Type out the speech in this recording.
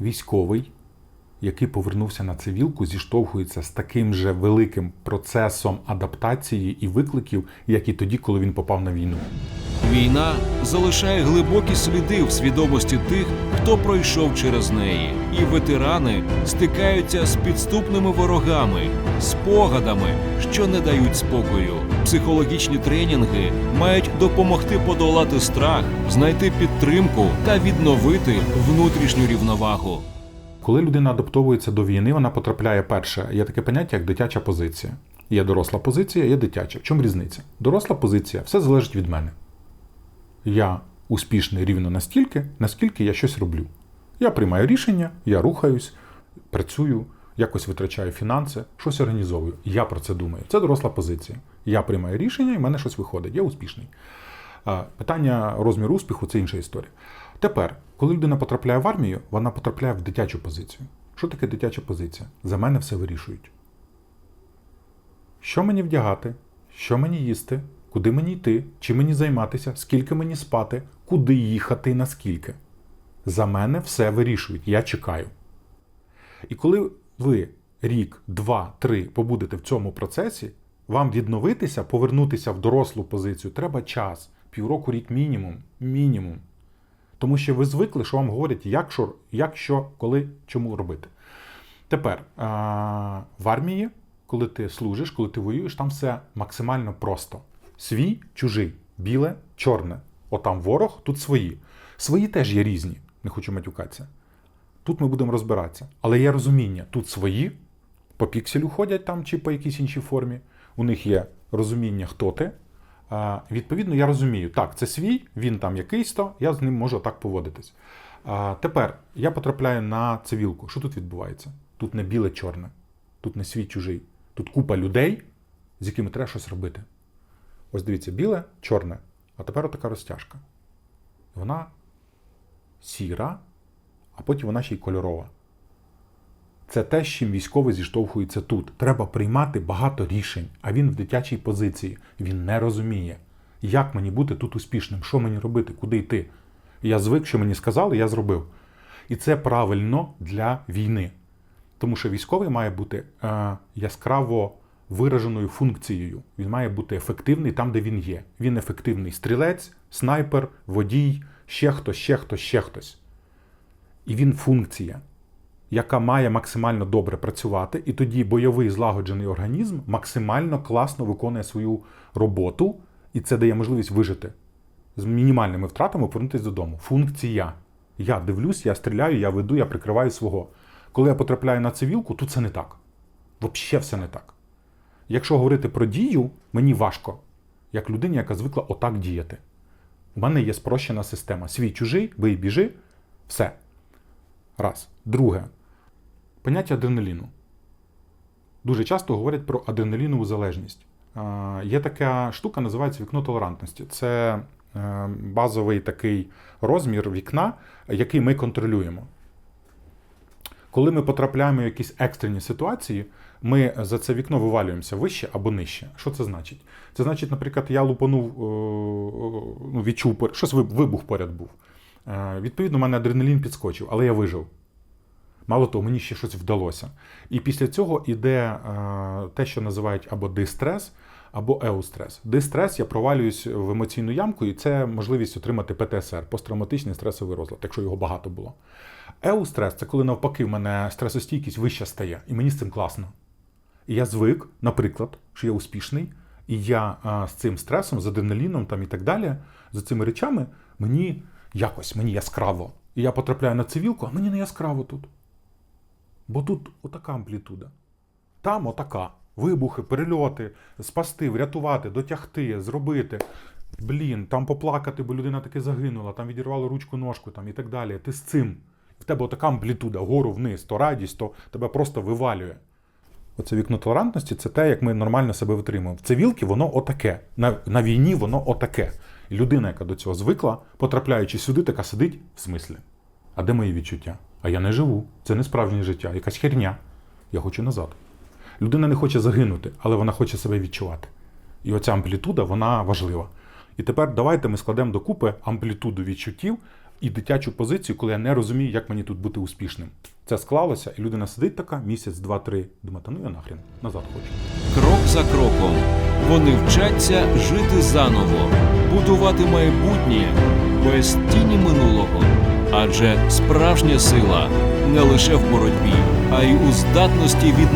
військовий, який повернувся на цивілку, зіштовхується з таким же великим процесом адаптації і викликів, як і тоді, коли він попав на війну. Війна залишає глибокі сліди в свідомості тих, хто пройшов через неї, і ветерани стикаються з підступними ворогами, спогадами, що не дають спокою. Психологічні тренінги мають допомогти подолати страх, знайти підтримку та відновити внутрішню рівновагу. Коли людина адаптовується до війни, вона потрапляє перше. Є таке поняття, як дитяча позиція. Є доросла позиція, є дитяча. В чому різниця? Доросла позиція все залежить від мене. Я успішний рівно настільки, наскільки я щось роблю. Я приймаю рішення, я рухаюсь, працюю, якось витрачаю фінанси, щось організовую. Я про це думаю. Це доросла позиція. Я приймаю рішення, і в мене щось виходить. Я успішний. Питання розміру успіху це інша історія. Тепер, коли людина потрапляє в армію, вона потрапляє в дитячу позицію. Що таке дитяча позиція? За мене все вирішують. Що мені вдягати, що мені їсти, куди мені йти, чим мені займатися, скільки мені спати, куди їхати і наскільки. За мене все вирішують. Я чекаю. І коли ви рік, два, три побудете в цьому процесі, вам відновитися, повернутися в дорослу позицію треба час. Півроку, рік мінімум. Мінімум. Тому що ви звикли, що вам говорять, як що, як що, коли, чому робити. Тепер в армії, коли ти служиш, коли ти воюєш, там все максимально просто: свій, чужий, біле, чорне. Отам ворог, тут свої. Свої теж є різні, не хочу матюкатися. Тут ми будемо розбиратися. Але є розуміння, тут свої, по пікселю ходять там чи по якійсь іншій формі. У них є розуміння, хто ти. А, відповідно, я розумію, так, це свій, він там якийсь то, я з ним можу так поводитись. А, тепер я потрапляю на цивілку. Що тут відбувається? Тут не біле-чорне, тут не свій чужий. Тут купа людей, з якими треба щось робити. Ось дивіться, біле, чорне, а тепер отака розтяжка. Вона сіра, а потім вона ще й кольорова. Це те, з чим військовий зіштовхується тут. Треба приймати багато рішень, а він в дитячій позиції. Він не розуміє, як мені бути тут успішним, що мені робити, куди йти. Я звик, що мені сказали, я зробив. І це правильно для війни. Тому що військовий має бути е, яскраво вираженою функцією. Він має бути ефективний там, де він є. Він ефективний стрілець, снайпер, водій, ще хтось, ще хтось, ще хтось. І він функція, яка має максимально добре працювати, і тоді бойовий злагоджений організм максимально класно виконує свою роботу, і це дає можливість вижити з мінімальними втратами повернутися додому. Функція. Я дивлюсь, я стріляю, я веду, я прикриваю свого. Коли я потрапляю на цивілку, тут це не так. Взагалі все не так. Якщо говорити про дію, мені важко, як людині, яка звикла отак діяти. У мене є спрощена система. Свій чужий, бий біжи, все. Раз. Друге. Поняття адреналіну. Дуже часто говорять про адреналінову залежність. Є така штука, називається вікно толерантності. Це е, базовий такий розмір вікна, який ми контролюємо. Коли ми потрапляємо в якісь екстрені ситуації, ми за це вікно вивалюємося вище або нижче. Що це значить? Це значить, наприклад, я лупанув, е, ну, відчув, щось вибух поряд був. Е, Відповідно, у мене адреналін підскочив, але я вижив. Мало того, мені ще щось вдалося. І після цього йде е, те, що називають або дистрес, або еустрес. Дистрес я провалююсь в емоційну ямку, і це можливість отримати ПТСР, посттравматичний стресовий розлад, якщо його багато було. Еустрес це коли навпаки в мене стресостійкість вища стає, і мені з цим класно. І я звик, наприклад, що я успішний, і я а, з цим стресом, з адреналіном там і так далі, з цими речами, мені якось мені яскраво. І я потрапляю на цивілку, а мені не яскраво тут. Бо тут отака амплітуда. Там отака. Вибухи, перельоти, спасти, врятувати, дотягти, зробити. Блін, там поплакати, бо людина таки загинула, там відірвало ручку ножку там, і так далі. Ти з цим. Тебе отака амплітуда, вгору вниз, то радість, то тебе просто вивалює. Оце вікно толерантності це те, як ми нормально себе витримуємо. В цивілки воно отаке. На, на війні воно отаке. І людина, яка до цього звикла, потрапляючи сюди, така сидить в смислі. А де мої відчуття? А я не живу. Це не справжнє життя, якась херня. Я хочу назад. Людина не хоче загинути, але вона хоче себе відчувати. І оця амплітуда, вона важлива. І тепер давайте ми складемо докупи амплітуду відчуттів і дитячу позицію, коли я не розумію, як мені тут бути успішним. Це склалося, і людина сидить така місяць, два-три. Думає, та ну я нахрен назад хочу. Крок за кроком вони вчаться жити заново, будувати майбутнє без тіні минулого. Адже справжня сила не лише в боротьбі, а й у здатності віднайти